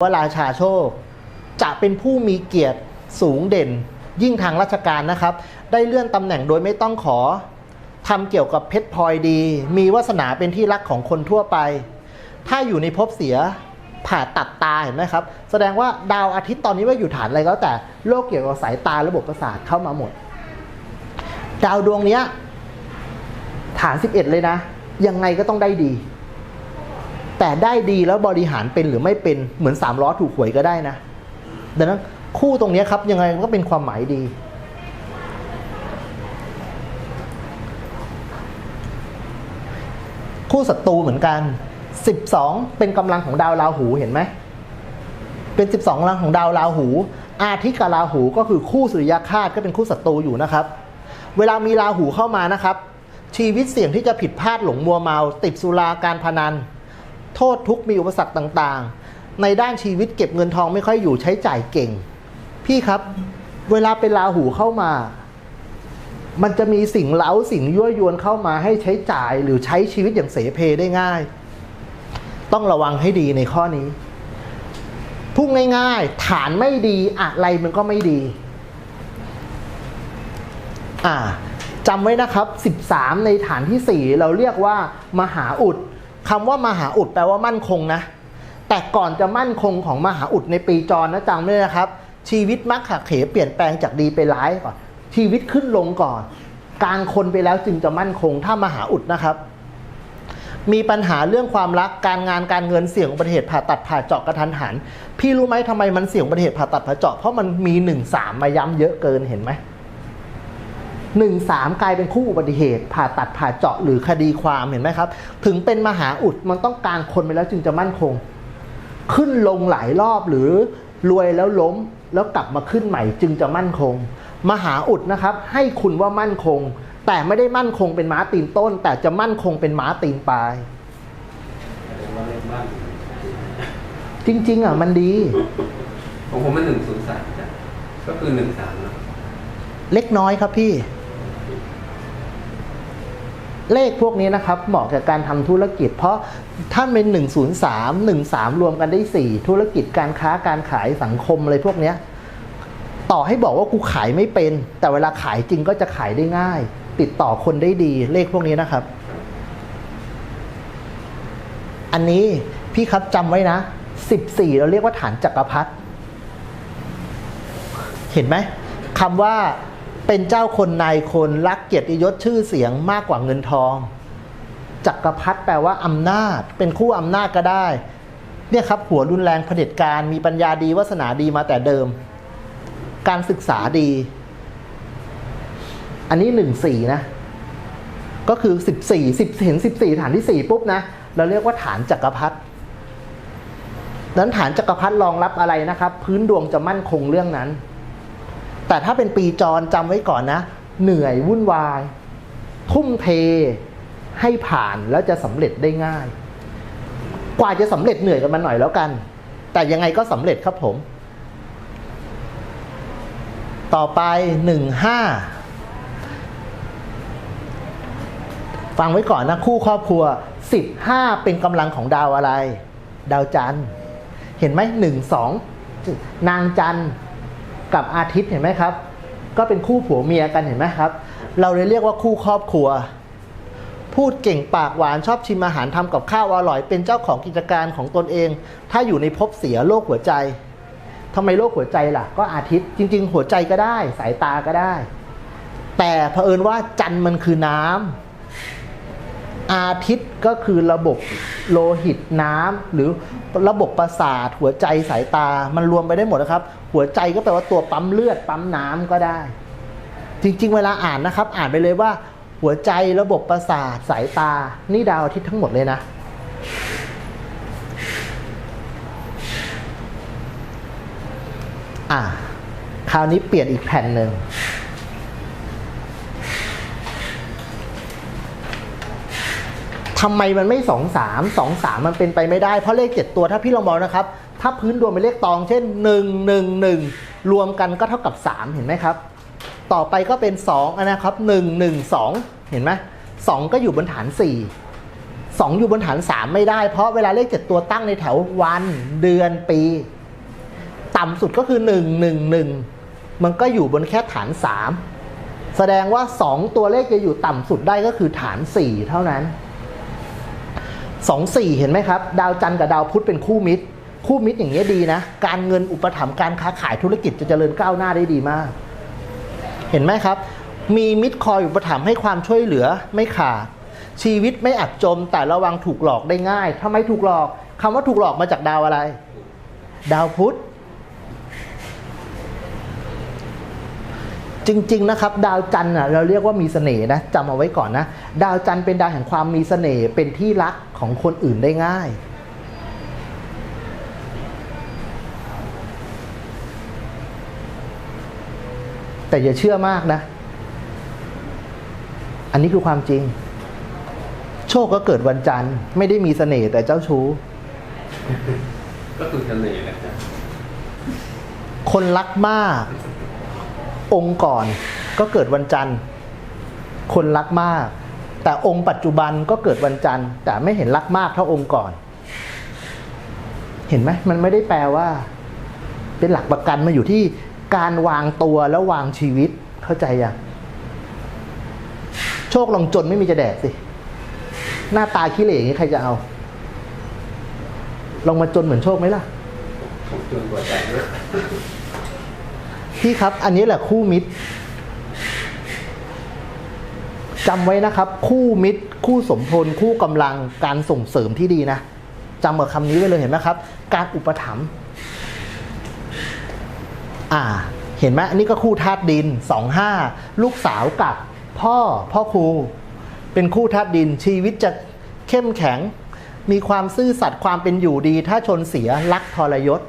ว่าราชาโชค จะเป็นผู้มีเกียรติสูงเด่น ยิ่งทางราชการนะครับ ได้เลื่อนตำแหน่งโดยไม่ต้องขอทำเกี่ยวกับเพชรพลอยดี มีวาสนาเป็นที่รักของคนทั่วไป ถ้าอยู่ในภพเสียผ่าตัดตาเห็นไหมครับ แสดงว่าดาวอาทิตย์ตอนนี้ว่าอยู่ฐานอะไรก็แต่โรคเกี่ยวกับสายตาระบบประสาทเข้ามาหมด ดาวดวงนี้ฐาน 11 เลยนะ ยังไงก็ต้องได้ดี แต่ได้ดีแล้วบริหารเป็นหรือไม่เป็นเหมือนสามล้อถูกหวยก็ได้นะ ดังนั้นคู่ตรงนี้ครับยังไงก็เป็นความหมายดี คู่ศัตรูเหมือนกัน 12 เป็นกำลังของดาวราหูเห็นไหมเป็น 12กำลังของดาวราหู อาทิตย์กับราหูก็คือคู่สุริยคาตก็เป็นคู่ศัตรูอยู่นะครับ เวลามีราหูเข้ามานะครับ ชีวิตเสี่ยงที่จะผิดพลาดหลงมัวเมา ติดสุราการพนัน โทษทุกมีอุปสรรคต่างๆ ในด้านชีวิตเก็บเงินทองไม่ค่อยอยู่ใช้จ่ายเก่ง พี่ครับ เวลาเป็นราหูเข้ามา มันจะมีสิ่งเล้าสิ่งยั่วยวนเข้ามาให้ใช้จ่ายหรือใช้ชีวิตอย่างเสเพได้ง่าย ต้องระวังให้ดีในข้อนี้พูดง่ายๆ ฐานไม่ดีอะไรมันก็ไม่ดี อ่าจำไว้นะครับ 13 ในฐานที่ 4 เราเรียกว่ามหาอุด คำว่ามหาอุดแปลว่ามั่นคงนะ แต่ก่อนจะมั่นคงของมหาอุดในปีจรนะจำไว้นะครับ ชีวิตมักหักเหเปลี่ยนแปลงจากดีไปร้ายก่อน ชีวิตขึ้นลงก่อน กลางคนไปแล้วจึงจะมั่นคง ถ้ามหาอุดนะครับ มีปัญหาเรื่องความรักการงานการเงินเสี่ยงอุบัติเหตุผ่าตัดผ่าเจาะกระทันหัน พี่รู้ไหมทำไมมันเสี่ยงอุบัติเหตุผ่าตัดผ่าเจาะเพราะมันมีหนึ่งสามมาย้ำเยอะเกินเห็นไหม หนึ่งสามกลายเป็นคู่อุบัติเหตุ ผ่าตัดผ่าเจาะหรือคดีความเห็นไหมครับ ถึงเป็นมหาอุดมันต้องกลางคนไปแล้วจึงจะมั่นคง ขึ้นลงหลายรอบหรือรวยแล้วล้มแล้วกลับมาขึ้นใหม่จึงจะมั่นคง มหาอุดนะครับ ให้คุณว่ามั่นคง แต่ไม่ได้มั่นคงเป็นม้าตีนต้น แต่จะมั่นคงเป็นม้าตีนปลาย จริง ๆ อะ มันดีของผมมันหนึ่งศูนย์สามจ้ะก็คือหนึ่งสามนะเล็กน้อยครับพี่ เลขพวกนี้นะครับเหมาะกับการทำธุรกิจ เพราะท่านเป็น 103 13 รวมกันได้ 4 ธุรกิจการค้าการขายสังคมอะไรพวกเนี้ยต่อให้บอกว่ากูขายไม่เป็น แต่เวลาขายจริงก็จะขายได้ง่าย ติดต่อคนได้ดีเลขพวกนี้นะครับ อันนี้พี่ครับจำไว้นะ 14 เราเรียกว่าฐานจักรพรรดิเห็นไหมคำว่า เป็นเจ้าคนนายคนรักเกียรติยศชื่อเสียงมากกว่าเงินทอง จักรพรรดิแปลว่าอำนาจ เป็นคู่อำนาจก็ได้ เนี่ยครับหัวรุนแรงเผด็จการมีปัญญาดีวาสนาดีมาแต่เดิม การศึกษาดี อันนี้หนึ่งสี่นะ ก็คือสิบสี่สิบเห็นสิบสี่ฐานที่สี่ปุ๊บนะเราเรียกว่าฐานจักรพรรดินั้นฐานจักรพรรดิรองรับอะไรนะครับ พื้นดวงจะมั่นคงเรื่องนั้น แต่ถ้าเป็นปีจรจำไว้ก่อนนะ เหนื่อยวุ่นวาย ทุ่มเทให้ผ่านแล้วจะสำเร็จได้ง่าย กว่าจะสำเร็จเหนื่อยกันมาหน่อยแล้วกัน แต่ยังไงก็สำเร็จครับผม ต่อไปหนึ่งห้าฟังไว้ก่อนนะคู่ครอบครัวสิบห้าเป็นกำลังของดาวอะไร ดาวจันทร์ เห็นไหมหนึ่งสองนางจันทร์ กับอาทิตย์เห็นไหมครับ ก็เป็นคู่ผัวเมียกันเห็นไหมครับ เราเลยเรียกว่าคู่ครอบครัว พูดเก่งปากหวานชอบชิมอาหารทำกับข้าวอร่อย เป็นเจ้าของกิจการของตนเอง ถ้าอยู่ในภพเสียโรคหัวใจทำไมโรคหัวใจล่ะ ก็อาทิตย์จริง ๆ หัวใจก็ได้ สายตาก็ได้ แต่เผอิญว่าจันทร์มันคือน้ำ อาทิตย์ก็คือระบบโลหิตน้ำหรือระบบประสาทหัวใจสายตามันรวมไปได้หมดนะครับ หัวใจก็แปลว่าตัวปั๊มเลือดปั๊มน้ำก็ได้ จริง ๆ เวลาอ่านนะครับ อ่านไปเลยว่า หัวใจระบบประสาทสายตา นี่ดาวอาทิตย์ทั้งหมดเลยนะอะคราวนี้เปลี่ยนอีกแผ่นหนึ่ง ทำไมมันไม่สองสามสองสามมันเป็นไปไม่ได้ เพราะเลขเจ็ดตัวถ้าพี่ลองมองนะครับ ถ้าพื้นดวงเป็นเลขตอง เช่นหนึ่งหนึ่งหนึ่งรวมกันก็เท่ากับสามเห็นไหมครับ ต่อไปก็เป็นสองนะครับหนึ่งหนึ่งสองเห็นไหมสองก็อยู่บนฐานสี่สองอยู่บนฐานสามไม่ได้ เพราะเวลาเลขเจ็ดตัวตั้งในแถววันเดือนปี ต่ำสุดก็คือหนึ่งหนึ่งหนึ่งมันก็อยู่บนแค่ฐานสามแสดงว่าสองตัวเลขจะอยู่ต่ำสุดได้ก็คือฐานสี่เท่านั้น สองสี่เห็นไหมครับ ดาวจันทร์กับดาวพุธเป็นคู่มิตร คู่มิตรอย่างเงี้ยดีนะ การเงินอุปถัมภ์การค้าขายธุรกิจจะเจริญก้าวหน้าได้ดีมาก เห็นไหมครับ มีมิตรคอยอุปถัมภ์ให้ความช่วยเหลือไม่ขาดชีวิตไม่อับจมแต่ระวังถูกหลอกได้ง่ายทำไมถูกหลอกคำว่าถูกหลอกมาจากดาวอะไร ดาวพุธ จริงๆนะครับดาวจันทร์น่ะเราเรียกว่ามีเสน่ห์นะจำเอาไว้ก่อนนะ ดาวจันทร์เป็นดาวแห่งความมีเสน่ห์เป็นที่รักของคนอื่นได้ง่าย แต่อย่าเชื่อมากนะ อันนี้คือความจริง โชคก็เกิดวันจันทร์ ไม่ได้มีเสน่ห์แต่เจ้าชู้ ก็คือทะเลแหละจ้ะคนรักมาก องค์ก่อนก็เกิดวันจันทร์ คนรักมาก แต่องค์ปัจจุบันก็เกิดวันจันทร์ แต่ไม่เห็นรักมากเท่าองค์ก่อน เห็นไหมมันไม่ได้แปลว่า เป็นหลักประกันมาอยู่ที่การวางตัวแล้ววางชีวิตเข้าใจยังโชคลองจนไม่มีจะแดกสิ หน้าตาขี้เหร่อย่างนี้ใครจะเอา ลองมาจนเหมือนโชคไหมล่ะจนกว่าใจด้วย พี่ครับ อันนี้แหละคู่มิตรจำไว้นะครับ คู่มิตร คู่สมพล คู่กำลังการส่งเสริมที่ดีนะจำกับคำนี้ไว้เลยเห็นไหมครับ การอุปถัมภ์อ่า เห็นไหมอันนี้ก็คู่ธาตุดินสองห้าลูกสาวกับพ่อพ่อครู เป็นคู่ธาตุดินชีวิตจะเข้มแข็ง มีความซื่อสัตย์ความเป็นอยู่ดี ถ้าชนเสียรักทรยศ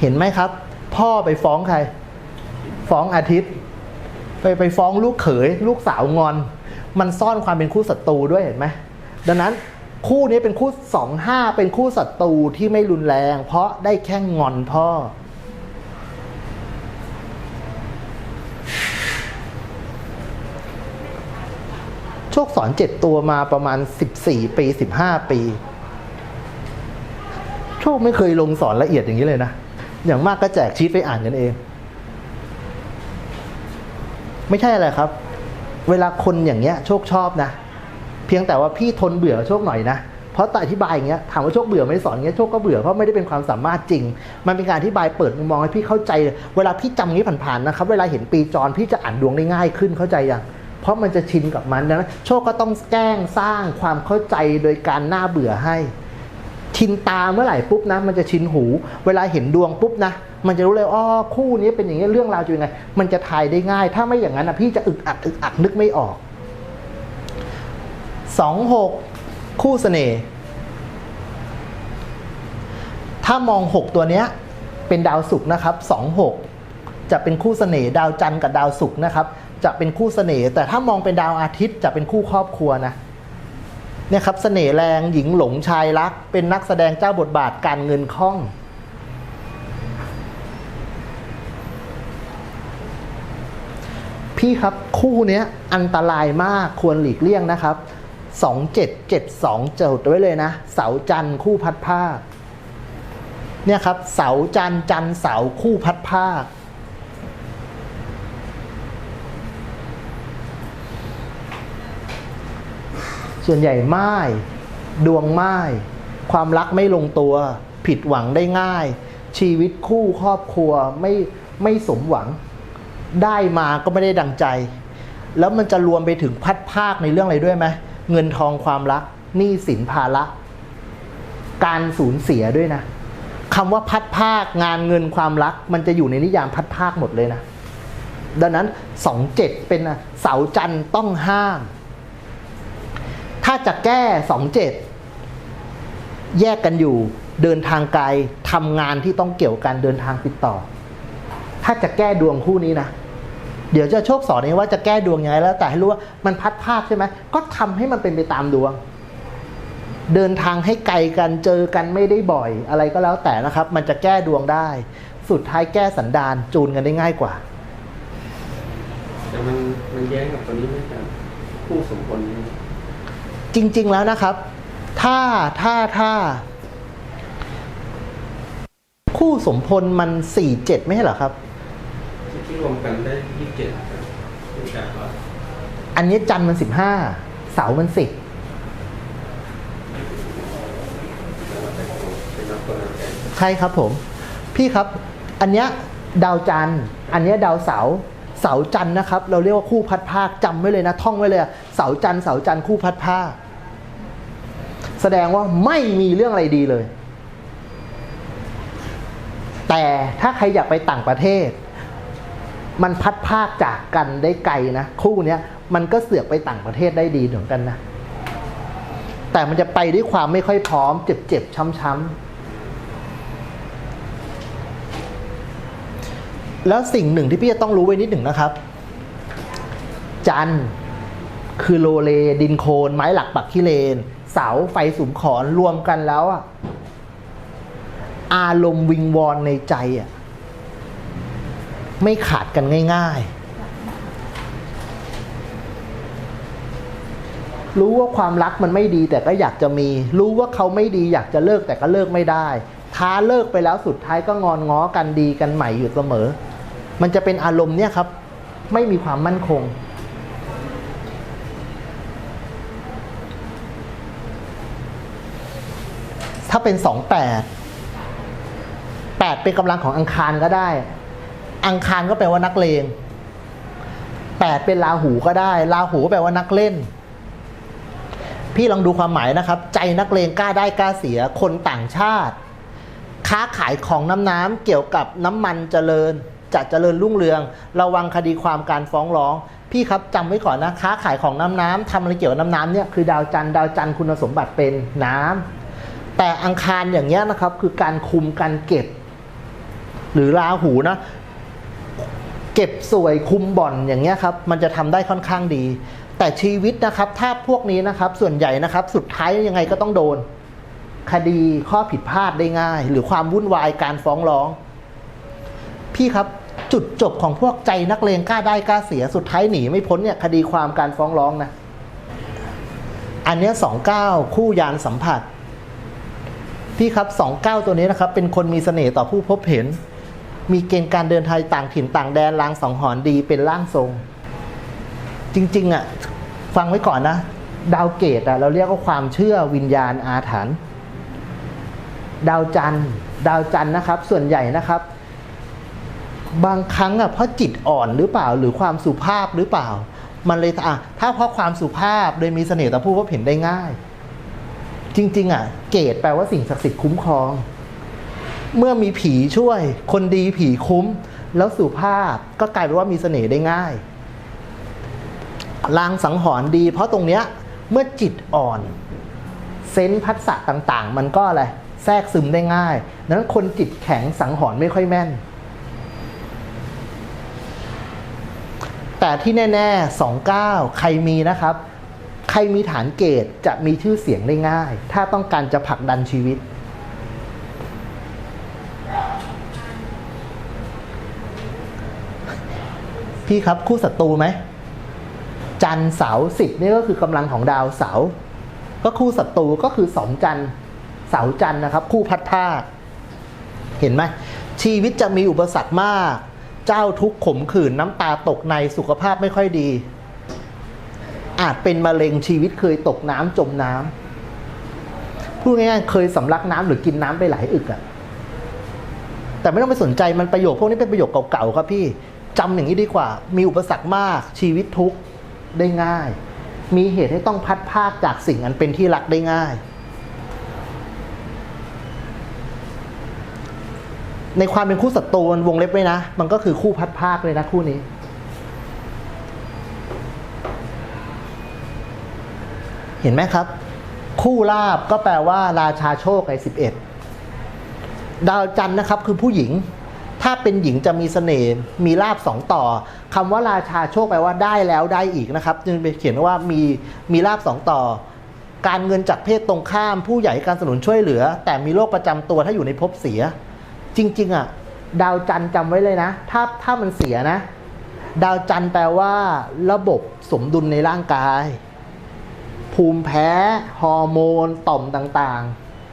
เห็นไหมครับ พ่อไปฟ้องใคร ฟ้องอาทิตย์ ไปไปฟ้องลูกเขย ลูกสาวงอน มันซ่อนความเป็นคู่ศัตรูด้วยเห็นไหมดังนั้นคู่นี้เป็นคู่สองห้าเป็นคู่ศัตรูที่ไม่รุนแรง เพราะได้แค่งอนพ่อ โชคสอนเจ็ดตัวมาประมาณสิบสี่ปีสิบห้าปี โชคไม่เคยลงสอนละเอียดอย่างนี้เลยนะ อย่างมากก็แจกชีตไปอ่านกันเอง ไม่ใช่อะไรครับ เวลาคนอย่างเงี้ยโชคชอบนะ เพียงแต่ว่าพี่ทนเบื่อโชคหน่อยนะเพราะแต่อธิบายอย่างเงี้ยถามว่าโชคเบื่อไม่สอนเงี้ยโชคก็เบื่อเพราะไม่ได้เป็นความสามารถจริง มันเป็นการอธิบายเปิดมุมมองให้พี่เข้าใจ เวลาพี่จำงี้ผ่านๆนะครับ เวลาเห็นปีจรพี่จะอ่านดวงได้ง่ายขึ้นเข้าใจยังเพราะมันจะชินกับมันดังนั้นโชคก็ต้องแกล้งสร้างความเข้าใจโดยการหน้าเบื่อให้ ชินตาเมื่อไหร่ปุ๊บนะ มันจะชินหู เวลาเห็นดวงปุ๊บนะ มันจะรู้เลยอ๋อคู่นี้เป็นอย่างนี้เรื่องราวจะยังไง มันจะทายได้ง่าย ถ้าไม่อย่างนั้นนะพี่จะอึกอักอึกอักนึกไม่ออกสองหกคู่เสน่ห์ถ้ามองหกตัวเนี้ยเป็นดาวศุกร์นะครับสองหกจะเป็นคู่เสน่ห์ดาวจันทร์กับดาวศุกร์นะครับ จะเป็นคู่เสน่ห์แต่ถ้ามองเป็นดาวอาทิตย์จะเป็นคู่ครอบครัวนะ เนี่ยครับเสน่ห์แรงหญิงหลงชายรัก เป็นนักแสดงเจ้าบทบาทการเงินคล่อง พี่ครับคู่เนี้ยอันตรายมากควรหลีกเลี่ยงนะครับสองเจ็ดเจ็ดสองจดไว้เลยนะ เสาจันทร์คู่พัดผ้าคเนี่ยครับ เสาจันทร์จันทร์เสาคู่พัดผ้าค ส่วนใหญ่ไม้ดวงไม้ความรักไม่ลงตัว ผิดหวังได้ง่าย ชีวิตคู่ครอบครัวไม่ไม่สมหวัง ได้มาก็ไม่ได้ดังใจ แล้วมันจะรวมไปถึงพัดภาคในเรื่องอะไรด้วยไหมเงินทองความรักหนี้สินภาระ การสูญเสียด้วยนะคำว่าพัดภาคงานเงินความรัก มันจะอยู่ในนิยามพัดภาคหมดเลยนะ ดังนั้นสองเจ็ดเป็นเสาจันทร์ต้องห้าม ถ้าจะแก้สองเจ็ดแยกกันอยู่เดินทางไกลทำงานที่ต้องเกี่ยวกันเดินทางติดต่อ ถ้าจะแก้ดวงคู่นี้นะ เดี๋ยวจะโชคสอนเองว่าจะแก้ดวงยังไงแล้ว แต่ให้รู้ว่ามันพัดภาคใช่ไหมก็ทำให้มันเป็นไปตามดวง เดินทางให้ไกลกันเจอกันไม่ได้บ่อย อะไรก็แล้วแต่นะครับ มันจะแก้ดวงได้ สุดท้ายแก้สันดานจูนกันได้ง่ายกว่า แต่มันมันแย้งกับตัวนี้ไหมครับคู่สมพลนี่ จริง ๆ แล้วนะครับ ถ้าถ้าถ้า คู่สมพลมันสี่เจ็ดไม่ใช่เหรอครับ ที่รวมกันได้ยี่สิบเจ็ดครับเป็นการว่าอันนี้จันทร์มันสิบห้าเสาร์มันสิบเป็นนักคนละแกนใช่ครับผม พี่ครับ อันเนี้ยดาวจันทร์อันเนี้ยดาวเสาร์เสาร์จันทร์นะครับ เราเรียกว่าคู่พัดภาคจำไว้เลยนะ ท่องไว้เลยอะเสาร์จันทร์เสาร์จันทร์คู่พัดภาค แสดงว่าไม่มีเรื่องอะไรดีเลย แต่ถ้าใครอยากไปต่างประเทศ มันพัดภาคจากกันได้ไกลนะ คู่เนี้ยมันก็เสือกไปต่างประเทศได้ดีเหมือนกันนะ แต่มันจะไปด้วยความไม่ค่อยพร้อม เจ็บๆ ช้ำๆ แล้วสิ่งหนึ่งที่พี่จะต้องรู้ไว้นิดหนึ่งนะครับ จันคือโลเลดินโคน ไม้หลักปักขี้เลน เสาไฟสุมขอนรวมกันแล้วอะอารมณ์วิงวอนในใจอะไม่ขาดกันง่าย ๆ รู้ว่าความรักมันไม่ดีแต่ก็อยากจะมี รู้ว่าเขาไม่ดีอยากจะเลิกแต่ก็เลิกไม่ได้ ท้าเลิกไปแล้วสุดท้ายก็งอนง้อกันดีกันใหม่อยู่เสมอ มันจะเป็นอารมณ์เนี่ยครับ ไม่มีความมั่นคง ถ้าเป็นสองแปดแปดเป็นกำลังของอังคารก็ได้ อังคารก็แปลว่านักเลงแปดเป็นราหูก็ได้ราหูแปลว่านักเล่น พี่ลองดูความหมายนะครับ ใจนักเลงกล้าได้กล้าเสีย คนต่างชาติ ค้าขายของน้ำน้ำเกี่ยวกับน้ำมันเจริญจะเจริญรุ่งเรือง ระวังคดีความการฟ้องร้อง พี่ครับจำไว้ก่อนนะ ค้าขายของน้ำน้ำทำอะไรเกี่ยวกับน้ำน้ำเนี่ยคือดาวจันทร์ดาวจันทร์คุณสมบัติเป็นน้ำ แต่อังคารอย่างเงี้ยนะครับ คือการคุมการเก็บ หรือราหูนะ เก็บสวยคุมบ่อนอย่างเงี้ยครับ มันจะทำได้ค่อนข้างดี แต่ชีวิตนะครับ ถ้าพวกนี้นะครับ ส่วนใหญ่นะครับ สุดท้ายยังไงก็ต้องโดน คดีข้อผิดพลาดได้ง่าย หรือความวุ่นวายการฟ้องร้อง พี่ครับจุดจบของพวกใจนักเลงกล้าได้กล้าเสียสุดท้ายหนีไม่พ้นเนี่ยคดีความการฟ้องร้องนะ อันเนี้สองเก้าคู่ยานสัมผัส พี่ครับสองเก้าตัวนี้นะครับ เป็นคนมีเสน่ห์ต่อผู้พบเห็น มีเกณฑ์การเดินทางต่างถิ่นต่างแดนลางสองหอนดีเป็นร่างทรง จริง ๆอะ ฟังไว้ก่อนนะ ดาวเกตอะเราเรียกว่าความเชื่อวิญญาณอาถรรพ์ดาวจันทร์ ดาวจันทร์นะครับ ส่วนใหญ่นะครับ บางครั้งอะเพราะจิตอ่อนหรือเปล่าหรือความสุภาพหรือเปล่า มันเลยอะถ้าเพราะความสุภาพเลยมีเสน่ห์ต่อผู้พบเห็นได้ง่าย จริง ๆ อะ เกตแปลว่าสิ่งศักดิ์สิทธิ์คุ้มครอง เมื่อมีผีช่วย คนดีผีคุ้ม แล้วสุภาพก็กลายเป็นว่ามีเสน่ห์ได้ง่ายลางสังหรณ์ดี เพราะตรงเนี้ยเมื่อจิตอ่อน เซนพัสสะต่างๆ มันก็อะไรแทรกซึมได้ง่ายนั้นคนจิตแข็งสังหรณ์ไม่ค่อยแม่น แต่ที่แน่ๆสองเก้าใครมีนะครับ ใครมีฐานเกตจะมีชื่อเสียงได้ง่าย ถ้าต้องการจะผลักดันชีวิต พี่ครับคู่ศัตรูไหม จันเสาสิบนี่ก็คือกำลังของดาวเสา ก็คู่ศัตรูก็คือสองจันเสาจันนะครับ คู่พัดธาตุเห็นไหมชีวิตจะมีอุปสรรคมาก เจ้าทุกข์ขมขื่นน้ำตาตกในสุขภาพไม่ค่อยดี อาจเป็นมะเร็งชีวิตเคยตกน้ำจมน้ำพูดง่ายๆเคยสำลักน้ำหรือกินน้ำไปหลายอึกอะแต่ไม่ต้องไปสนใจมันประโยคพวกนี้เป็นประโยคเก่าๆครับพี่จำอย่างนี้ดีกว่า มีอุปสรรคมากชีวิตทุกข์ได้ง่าย มีเหตุให้ต้องพัดภาคจากสิ่งอันเป็นที่รักได้ง่าย ในความเป็นคู่ศัตรูวงเล็บไว้นะ มันก็คือคู่พัดภาคเลยนะคู่นี้ เห็นไหมครับ คู่ลาบก็แปลว่า ราชาโชคไอ้สิบเอ็ดดาวจันทร์นะครับคือผู้หญิง ถ้าเป็นหญิงจะมีเสน่ห์มีลาบสองต่อคำว่าราชาโชคแปลว่าได้แล้วได้อีกนะครับ จึงไปเขียนว่ามีมีลาบสองต่อ การเงินจากเพศตรงข้ามผู้ใหญ่การสนุนช่วยเหลือ แต่มีโรคประจำตัวถ้าอยู่ในภพเสีย จริง ๆอะดาวจันทร์จำไว้เลยนะ ถ้าถ้ามันเสียนะ ดาวจันทร์แปลว่า ระบบสมดุลในร่างกาย ภูมิแพ้ฮอร์โมนต่อมต่าง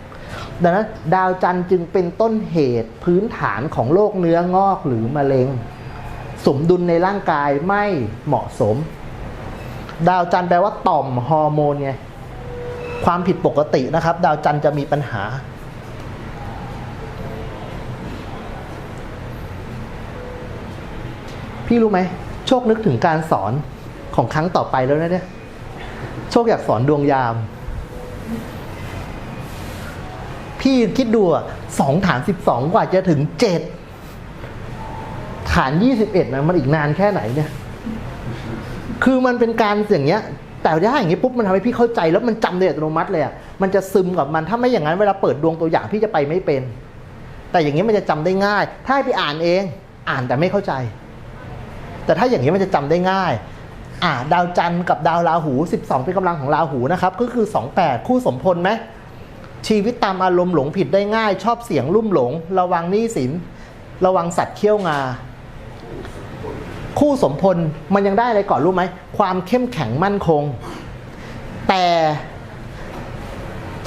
ๆ ดังนั้นดาวจันทร์จึงเป็นต้นเหตุพื้นฐานของโรคเนื้องอกหรือมะเร็ง สมดุลในร่างกายไม่เหมาะสม ดาวจันทร์แปลว่าต่อมฮอร์โมนไงความผิดปกตินะครับ ดาวจันทร์จะมีปัญหาพี่รู้ไหม โชคนึกถึงการสอนของครั้งต่อไปแล้วนะเนี่ย โชคอยากสอนดวงยาม พี่คิดดูอะสองฐานสิบสองกว่าจะถึงเจ็ดฐานยี่สิบเอ็ดนะมันอีกนานแค่ไหนเนี่ย คือมันเป็นการอย่างเงี้ย แต่ถ้าอย่างงี้ปุ๊บมันทำให้พี่เข้าใจแล้วมันจำโดยอัตโนมัติเลยอะมันจะซึมกับมันถ้าไม่อย่างนั้นเวลาเปิดดวงตัวอย่างพี่จะไปไม่เป็น แต่อย่างนี้มันจะจำได้ง่าย ถ้าให้ไปอ่านเอง อ่านแต่ไม่เข้าใจ แต่ถ้าอย่างนี้มันจะจำได้ง่าย อ่าดาวจันทร์กับดาวราหู 12 เป็นกำลังของราหูนะครับก็คือ 28 คู่สมพลไหมชีวิตตามอารมณ์หลงผิดได้ง่าย ชอบเสียงลุ่มหลง ระวังหนี้สิน ระวังสัตว์เขี้ยวงา คู่สมพลมันยังได้อะไรก่อนรู้ไหมความเข้มแข็งมั่นคง แต่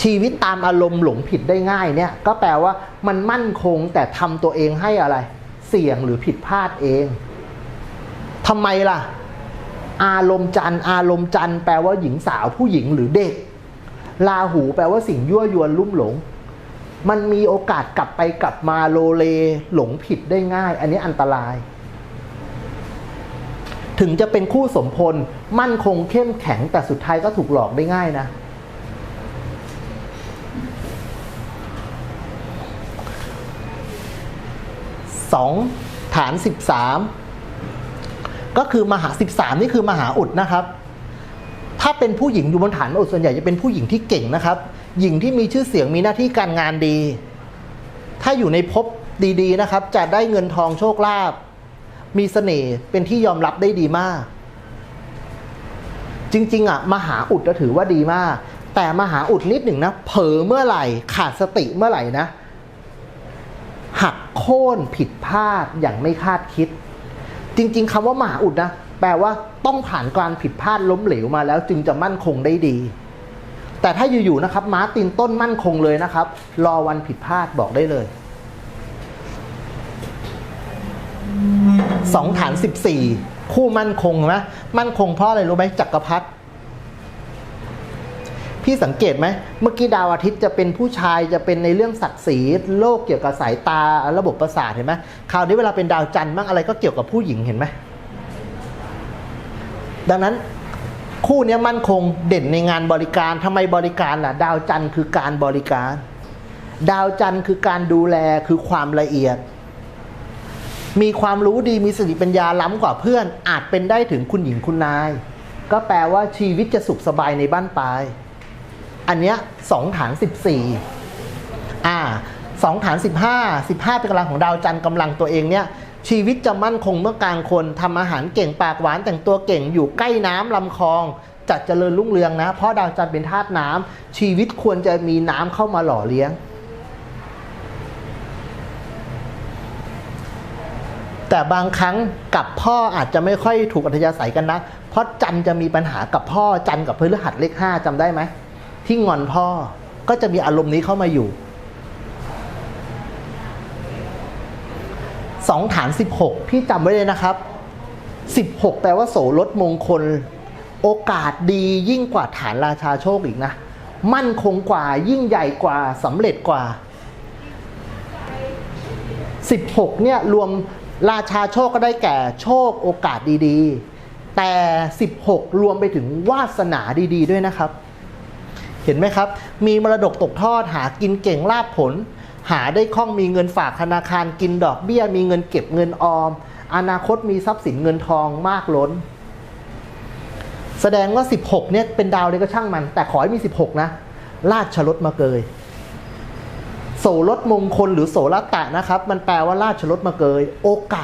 ชีวิตตามอารมณ์หลงผิดได้ง่ายเนี่ย ก็แปลว่ามันมั่นคงแต่ทำตัวเองให้อะไร เสี่ยงหรือผิดพลาดเองทำไมล่ะ อารมณ์จันทร์อารมณ์จันทร์แปลว่าหญิงสาวผู้หญิงหรือเด็กลาหูแปลว่าสิ่งยั่วยวนลุ่มหลง มันมีโอกาสกลับไปกลับมาโลเลหลงผิดได้ง่าย อันนี้อันตราย ถึงจะเป็นคู่สมพลมั่นคงเข้มแข็งแต่สุดท้ายก็ถูกหลอกได้ง่ายนะ สองฐานสิบสาม ก็คือมหาสิบสามนี่คือมหาอุดนะครับ ถ้าเป็นผู้หญิงอยู่บนฐานมหาอุดส่วนใหญ่จะเป็นผู้หญิงที่เก่งนะครับ หญิงที่มีชื่อเสียงมีหน้าที่การงานดี ถ้าอยู่ในภพดีๆนะครับ จะได้เงินทองโชคลาภมีเสน่ห์เป็นที่ยอมรับได้ดีมาก จริงๆอะมหาอุดจะถือว่าดีมาก แต่มหาอุดนิดหนึ่งนะเผลอเมื่อไหร่ขาดสติเมื่อไหร่นะหักโค่นผิดพลาดอย่างไม่คาดคิด จริง ๆคำว่ามหาอุดนะแปลว่าต้องผ่านการผิดพลาดล้มเหลวมาแล้วจึงจะมั่นคงได้ดี แต่ถ้าอยู่ๆนะครับม้าตีนต้นมั่นคงเลยนะครับ รอวันผิดพลาดบอกได้เลยสองฐานสิบสี่คู่มั่นคงไหมมั่นคงเพราะอะไรรู้ไหมจักรพรรดิ พี่สังเกตไหมเมื่อกี้ดาวอาทิตย์จะเป็นผู้ชายจะเป็นในเรื่องศักดิ์ศรีโลกเกี่ยวกับสายตาระบบประสาทเห็นไหมคราวนี้เวลาเป็นดาวจันทร์บ้างอะไรก็เกี่ยวกับผู้หญิงเห็นไหมดังนั้นคู่นี้มั่นคงเด่นในงานบริการทำไมบริการล่ะ ดาวจันทร์คือการบริการ ดาวจันทร์คือการดูแลคือความละเอียด มีความรู้ดีมีสติปัญญาล้ำกว่าเพื่อน อาจเป็นได้ถึงคุณหญิงคุณนาย ก็แปลว่าชีวิตจะสุขสบายในบ้านปลาย อันเนี้ยสองฐานสิบสี่อ่าสองฐานสิบห้าสิบห้าเป็นกำลังของดาวจันทร์กำลังตัวเองเนี่ยชีวิตจะมั่นคงเมื่อกลางคนทำอาหารเก่งปากหวานแต่งตัวเก่งอยู่ใกล้น้ำลำคลองจัดเจริญรุ่งเรืองนะ เพราะดาวจันทร์เป็นธาตุน้ำชีวิตควรจะมีน้ำเข้ามาหล่อเลี้ยง แต่บางครั้งกับพ่ออาจจะไม่ค่อยถูกอัธยาศัยกันนะ เพราะจันจะมีปัญหากับพ่อจันกับพฤหัสเลขห้าจำได้ไหม ที่งอนพ่อก็จะมีอารมณ์นี้เข้ามาอยู่สองฐานสิบหกพี่จำไว้เลยนะครับสิบหกแปลว่าโสรถมงคล โอกาสดียิ่งกว่าฐานราชาโชคอีกนะ มั่นคงกว่ายิ่งใหญ่กว่าสำเร็จกว่า 16 เนี่ยรวมราชาโชคก็ได้แก่โชคโอกาสดีๆ แต่ 16 รวมไปถึงวาสนาดีๆ ด้วยนะครับ เห็นไหมครับ มีมรดกตกทอดหากินเก่งลาบผล หาได้คล่องมีเงินฝากธนาคารกินดอกเบี้ย มีเงินเก็บเงินออม อนาคตมีทรัพย์สินเงินทองมากล้น แสดงว่า 16 เนี่ยเป็นดาวเลยก็ช่างมัน แต่ขอให้มี 16 นะราชรถมาเกยโสรถมงคลหรือโสรตะนะครับ มันแปลว่าราชรถมาเกย โอกาส